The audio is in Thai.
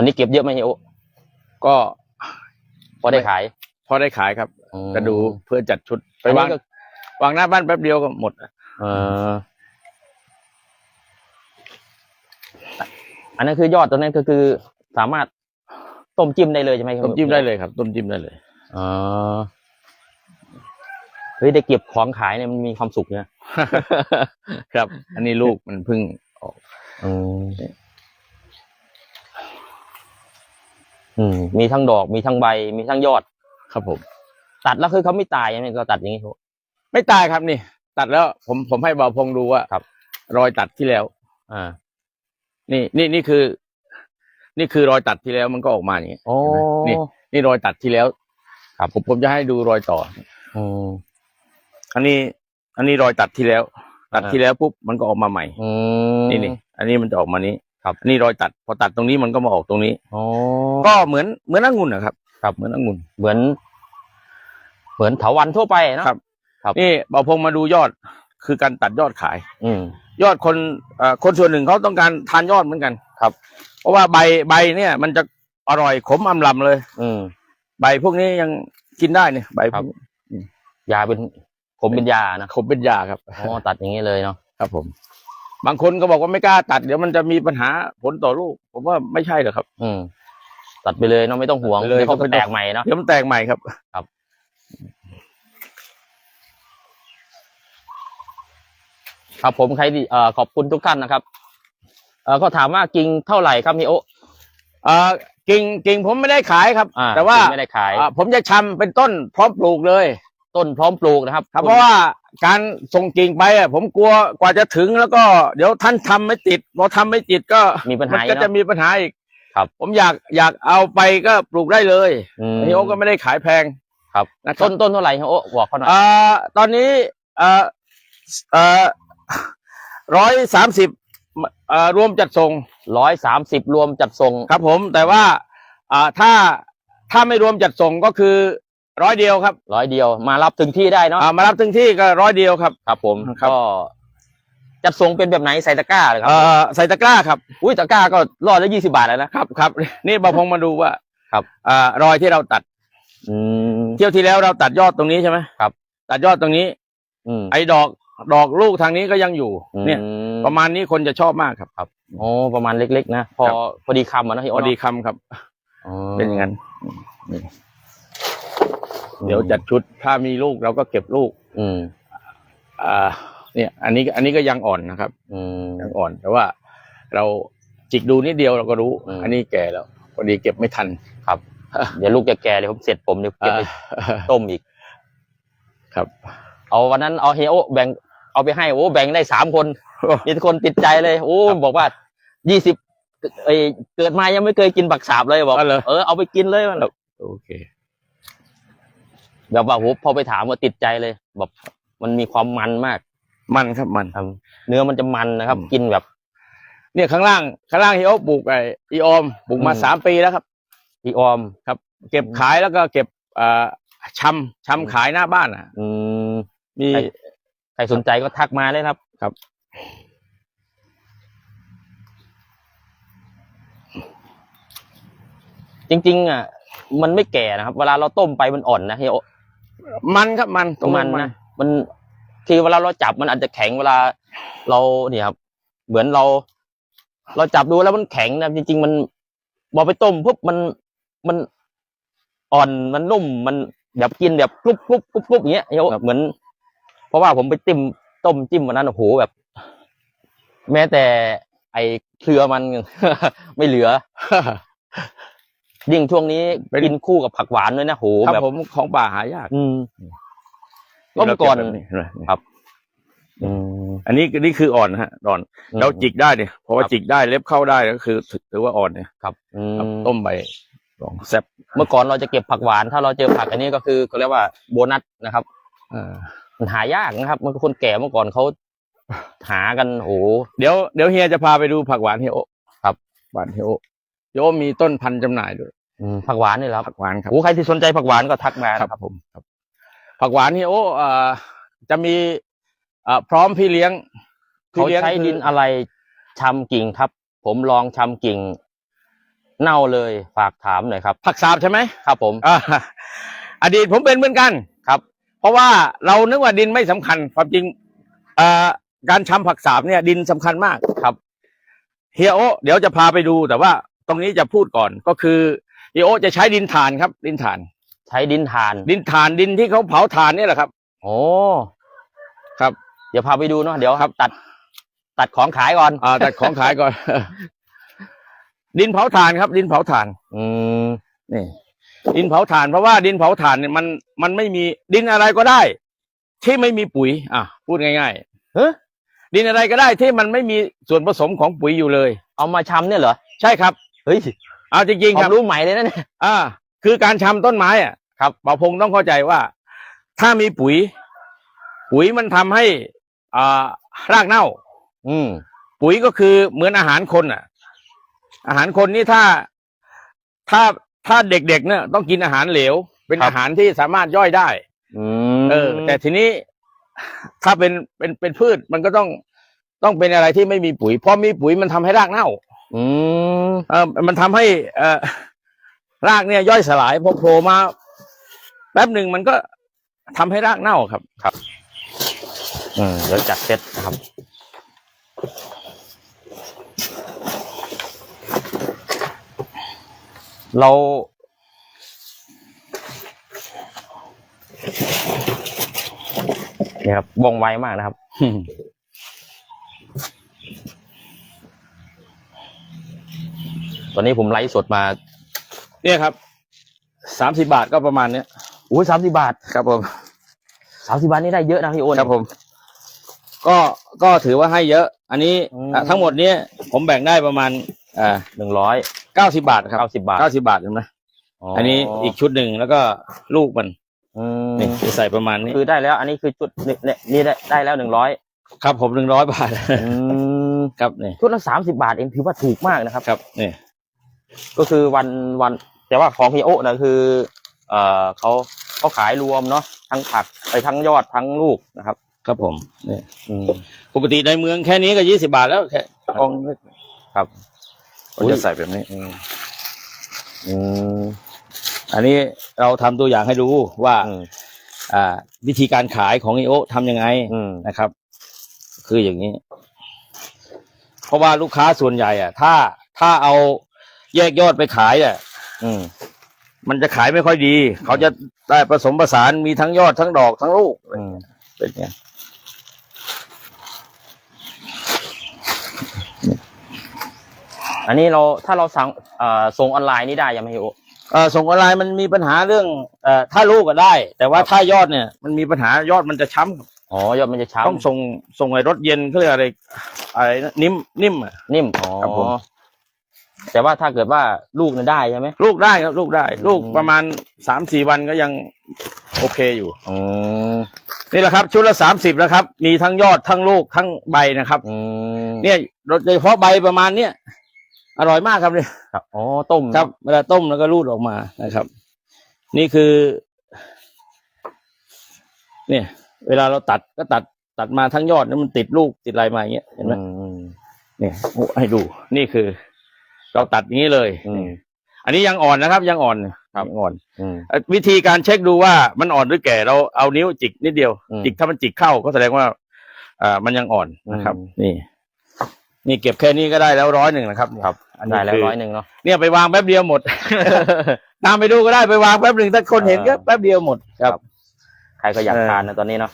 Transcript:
วันนี้เก็บเยอะไหมเฮียโอก็พอได้ขายพอได้ขายครับอืมจะดูเพื่อจัดชุดไปอันนี้วางก็วางหน้าบ้านแป๊บเดียวก็หมดเอออันนั้นคือยอดตัวนั้นก็คือสามารถต้มจิ้มได้เลยใช่ไหมครับต้มจิ้มได้เลยครับต้มจิ้มได้เลยอ๋อเฮ้ยได้เก็บของขายเนี่ยมันมีความสุขเนี่ยครับ อันนี้ลูกมันเพิ่งออก อืมอืมมีทั้งดอกมีทั้งใบมีทั้งยอด ครับผม ตัดแล้วคือเขาไม่ตายใช่ไหมเราตัดอย่างนี้ครับ ไม่ตายครับนี่ ตัดแล้วผมผมให้บ่าวพงดูว่าครับ รอยตัดที่แล้ว อ่า นี่นี่นี่คือ นี่คือรอยตัดที่แล้วมันก็ออกมาอย่างนี้โอ้นี่นี่รอยตัดที่แล้ว ครับผมผมจะให้ดูรอยต่ออืมอันนี้ อันนี้รอยตัดที่แล้ว ตัดอ่า ที่แล้วปุ๊บมันก็ออกมาใหม่ อืมนี่นี่อันนี้มันจะออกมานี้ ครับอันนี้รอยตัด พอตัดตรงนี้มันก็มาออกตรงนี้โอ้ก็เหมือนเหมือนองุ่นนะครับ ครับเหมือนองุ่นเหมือน เหมือนเถาวันทั่วไปเนอะครับ ครับนี่บ่าวพงมาดูยอดคือการตัดยอดขาย อืมยอดคนเอ่อคนส่วนหนึ่งเขาต้องการทานยอดเหมือนกันครับ เพราะว่าใบใบเนี่ย มันจะอร่อยขมอำลำเลย อืมใบพวกนี้ยังกินได้เนี่ยใบพวกนี้ยาเป็นผมเป็นยานะขมเป็นยาครับอ๋อตัดอย่างนี้เลยเนาะครับผม บางคนก็บอกว่าไม่กล้าตัด เดี๋ยวมันจะมีปัญหาผลต่อลูก ผมว่าไม่ใช่หรอกครับ อืม ตัดไปเลยเนาะไม่ต้องห่วงตัดไปเลยดี๋วเขาครับก็แตกใหม่เนาะ เดี๋ยวมันแตกใหม่ครับครับผมใครดีเอ่อขอบคุณทุกท่านนะครับเอ่อก็ถามว่ากิ่งเท่าไหร่ครับนี่โอเอ่อกิ่งกิ่งผมไม่ได้ขายครับ อ่าแต่ว่ากิ่งไม่ได้ขาย อ่าผมจะชำเป็นต้นพร้อมปลูกเลย ต้นพร้อมปลูกนะครับ ครับเพราะว่าการส่งกิ่งไปอะผมกลัวกว่าจะถึงแล้วก็เดี๋ยวท่านทำไม่ติดพอทำไม่ติดก็มีปัญมันหาก็เนจะอะมีปัญหาอีกครับ ผมอยากอยากเอาไปก็ปลูกได้เลยอืมนี่โอก็ไม่ได้ขายแพงครับนะครับต้นต้นเท่าไหร่ครับโอบอกเขาหน่อยเอ่อตอนนี้เอ่อเอ่อร้อยสามสิบเอ่อรวมจัดส่งร้อยสามสิบรวมจัดส่งครับผมแต่ว่าอ่าถ้าถ้าไม่รวมจัดส่งก็คือ ร้อยเดียวครับร้อยเดียวมารับถึงที่ได้เนาะอ่ามารับถึงที่ก็ร้อยเดียวครับ ครับผมครับก็จัดส่งเป็นแบบไหนใส่ตะกร้าเลยครัเอ่อใส่ตะกร้าครับอุ้ยตะกร้าก็รอดละยี่สิบาทแล้วนะครับครับนี่บาพงมาดูว่าครับอ่ารอยที่เราตัดอืมเที่ยวที่แล้วเราตัดยอดตรงนี้ใช่ไหมครับ ตัดยอดตรงนี้ อืมไอ้ดอกดอกลูกทางนี้ก็ยังอยู่ เนี่ยอืมประมาณนี้คนจะชอบมากครับครับโอ้ประมาณเล็ก ๆ นะพอครับพอดีคำอะนะพี่พโออเนอะดีคำครับอ๋อเป็นอย่างนั้นนี่ เดี๋ยวจัดชุดถ้ามีลูกเราก็เก็บลูก อืม อ่า เนี่ย อันนี้อันนี้ก็ยังอ่อนนะครับ อืมยังอ่อน แต่ว่าเราจิกดูนิดเดียวเราก็รู้อืมอันนี้แก่แล้วพอดีเก็บไม่ทันครับ เดี๋ยวลูกจะแก่เดี๋ยวผมเสร็จผมเดี๋ยวเก็บไปอ่าต้มอีก ครับ เอาวันนั้นเอาเฮโอแบ่งเอาไปให้โอ้แบ่งได้สามคนมีคนติดใจเลย โอ้ครับบอกว่ายี่สิบเอ้ยเกิดมายังไม่เคยกินบักสาบเลยบอกอ๋อเหรอเออเอาไปกินเลยมันโอเค แบบว่าโหพอไปถามว่าติดใจเลยแบบมันมีความมันมากมันครับมันครับเนื้อมันจะมันนะครับอืมกินแบบ เนี่ยข้างล่างข้างล่างที่เขาปลูกไอ้อีออมปลูกมาอืมสามปีแล้วครับ อีออมเก็บขายแล้วก็เก็บอ่าชำชำขายหน้าบ้านอะ อืมมีใช่ใครสนใจก็ทักมาเลยครับ ครับจริงๆอะมันไม่แก่นะครับ เวลาเราต้มไปมันอ่อนนะเฮียโอ มันครับมันตรงมันนะมันคือเวลาเราจับมันอาจจะแข็งเวลา เราเนี่ยครับ เหมือนเรา เราจับดูแล้วมันแข็งนะจริง ๆ มันบอไปต้มปุ๊บมันมันอ่อนมันนุ่มมันแบบกินแบบกรุบกรุบกรุบกรุบอย่างเงี้ยเฮียโอเหมือน เพราะว่าผมไปจิ้มต้มจิ้มวันนั้นโอ้โหแบบ แม้แต่ไอเครือมันไม่เหลือ ยิ่งช่วงนี้เป็น กินคู่กับผักหวานด้วยนะโหครับแบบผมของป่าหายากอืมก็เมื่อก่อน เราเบแบบเห็นไหมครับ อืม อันนี้นี่คืออ่อนนะฮะอ่อน เราจิกได้เนี่ยเพราะว่าครับ จิกได้เล็บเข้าได้ก็คือถือว่าอ่อนเนี่ยครับอืครับมต้มไปลองแซ่บเมื่อก่อนเราจะเก็บผักหวาน ถ้าเราเจอผักอันนี้ก็คือเขาเรียกว่าโบนัสนะครับเออมันหายากนะครับเมื่อคนแก่เมื่อก่อนเขาหากันโอ้โห เดี๋ยวเดี๋ยวเฮียจะพาไปดูผักหวานเฮียโอครับ หวานเฮียโอ เฮียโอมีต้นพันธุ์จำหน่ายด้วยอืมผักหวานนี่แหละครับผักหวานครับโอ้ใครที่สนใจผักหวานก็ทักมาครับนะครับผมครับ ผักหวานเฮียโอเอ่อจะมีเอ่อพร้อมพี่เลี้ยงพี่เขาลี้ยงใช้คือ ดินอะไรชำกิ่งครับ ผมลองชำกิ่ง เน่าเลยฝากถามหน่อยครับ ผักสาบใช่ไหมครับผม อ่าอดีตผมเป็นเหมือนกันครับ เพราะว่าเรานึกว่าดินไม่สำคัญ ความจริงอ่าการชำผักสาบเนี่ย ดินสำคัญมากครับ เฮียโอเดี๋ยวจะพาไปดูแต่ว่า ตรงนี้จะพูดก่อนก็คือเฮียโอจะใช้ดินถ่านครับ ดินถ่าน ใช้ดินทาน ดินถ่านดินที่เขาเผาถ่านนี่แหละครับ โอ้ ครับ เดี๋ยวพาไปดูเนาะ เดี๋ยวครับ ตัด ตัดของขายก่อน อ่าแต่ของขายก่อน ดินเผาถ่านครับ ดินเผาถ่าน อืม นี่ ดินเผาถ่านเพราะว่าดินเผาถ่านเนี่ยมัน มันไม่มีดินอะไรก็ได้ ที่ไม่มีปุ๋ย อะ พูดง่ายเฮ้ยๆดินอะไรก็ได้ที่มันไม่มีส่วนผสมของปุ๋ยอยู่เลย เอามาชำเนี่ยเหรอ ใช่ครับเฮ้ยเอาจริงคๆครัวามบรู้ใหม่เลยนะเนี่ย อ่า คือการชำต้นไม้อะครับเป่าพงต้องเข้าใจว่า ถ้ามีปุ๋ย ปุ๋ยมันทำให้อ่ารากเน่า อืม ปุ๋ยก็คือเหมือนอาหารคนอะ อาหารคนนี่ถ้าถ้าถ้าเด็กๆเนี่ยต้องกินอาหารเหลว เป็นครับ อาหารที่สามารถย่อยได้ อืมเออ แต่ทีนี้ถ้าเป็นเป็นเป็นพืชมันก็ต้องต้องเป็นอะไรที่ไม่มีปุ๋ยเพราะมีปุ๋ยมันทำให้รากเน่า อืมเออมันทำให้ เออรากเนี่ยย่อยสลายพอโผล่มา แป๊บหนึ่งมันก็ทำให้รากเน่าครับ อืมเดี๋ยวจัดเซตนะครับเรา เนี่ยครับว่องไวมากนะครับ ตอนนี้ผมไลฟ์สดมา เนี่ยครับสามสิบาทก็ประมาณเนี้ยอุ้ยสามสิบาทครับผมสามสิบาทนี่ได้เยอะนะพี่โอนครับผม ก็ก็ถือว่าให้เยอะ อันนี้อืมอะทั้งหมดเนี้ยผมแบ่งได้ประมาณอ่าหนึ่งร้อยเก้าสิบาทครับเก้าสิบบาทเก้าสิบาทเห็นไหมอันนี้อีกชุดหนึ่งแล้วก็ลูกมันอืมนี่จะใส่ประมาณนี้คือได้แล้ว อันนี้คือจุดนี่เนี่ยนี่ได้ได้แล้วหนึ่งร้อยครับผมหนึ่งร้อยบาทอืมครับนี่ชุดละสามสิบาทเองถือว่าถูกมากนะครับ ครับนี่ ก็คือวันวัน แต่ว่าของพี่โอะนะคือ เอ่อเขาเขาขายรวมเนาะทั้งผักไปทั้งยอดทั้งลูกนะครับ ครับผมนี่อืมปกติในเมืองแค่นี้ก็ยี่สิบาทแล้วแค่กองนึงครับผมจะใส่แบบนี้อืมอืมอันนี้เราทำตัวอย่างให้ดูว่า อืมอ่า วิธีการขายของอีโอทำยังไงอืมนะครับ คืออย่างนี้ เพราะว่าลูกค้าส่วนใหญ่อะ ถ้าถ้าเอา แยกยอดไปขายอะ อืม มันจะขายไม่ค่อยดี เขาจะได้ผสมผสานมีทั้งยอดทั้งดอกทั้งลูกอืมเป็นไงอันนี้เราถ้าเราสั่งเอ่อส่งออนไลน์นี่ได้ยังไหมพี่โอะเอ่อส่งออนไลน์มันมีปัญหาเรื่องเอ่อถ้าลูกก็ได้ แต่ว่าถ้ายอดเนี่ย มันมีปัญหายอดมันจะช้ำครับอ๋อยอดมันจะช้ำต้องส่งส่งไอ้รถเย็นเขาเรียกอะไรอะไรนะนิ่มนิ่มอะนิ่มอ๋อครับผม แต่ว่าถ้าเกิดว่าลูกเนี่ยได้ใช่ไหม ลูกได้ครับ ลูกได้อืมลูกประมาณสามสี่วันก็ยังโอเคอยู่ อืม นี่แหละครับ ชุดละสามสิบแล้วครับ มีทั้งยอดทั้งลูกทั้งใบนะครับ อืม เนี่ยโดยเฉพาะใบประมาณเนี้ยอร่อยมากครับเนี่ยครับอ๋อต้มครับเวลาต้มแล้วก็รูดออกมานะครับ นี่คือ เนี่ย เวลาเราตัดก็ตัด ตัดมาทั้งยอดแล้วมันติดลูกติดอะไรมาอย่างเงี้ยเห็นไหมอืมเนี่ยโอ้ให้ดูนี่คือ เราตัดอย่างนี้เลย อืม อันนี้ยังอ่อนนะครับ ยังอ่อนครับยังอ่อนอืม เอ่อวิธีการเช็คดูว่ามันอ่อนหรือแก่เราเอานิ้วจิกนิดเดียว อืมจิกถ้ามันจิกเข้าก็แสดงว่า อ่า มันยังอ่อนนะครับ อืม นี่ นี่เก็บแค่นี้ก็ได้แล้วร้อยหนึ่งนะครับครับ อันนี้ได้แล้วคืร้อยหนึ่งเนาะ เนี่ยไปวางแป๊บเดียวหมด ตามไปดูก็ได้ไปวางแป๊บหนึ่งถ้าคนเห็นก็อ่า แป๊บเดียวหมดครับ ใครก็อยากเออทานนะตอนนี้เนาะ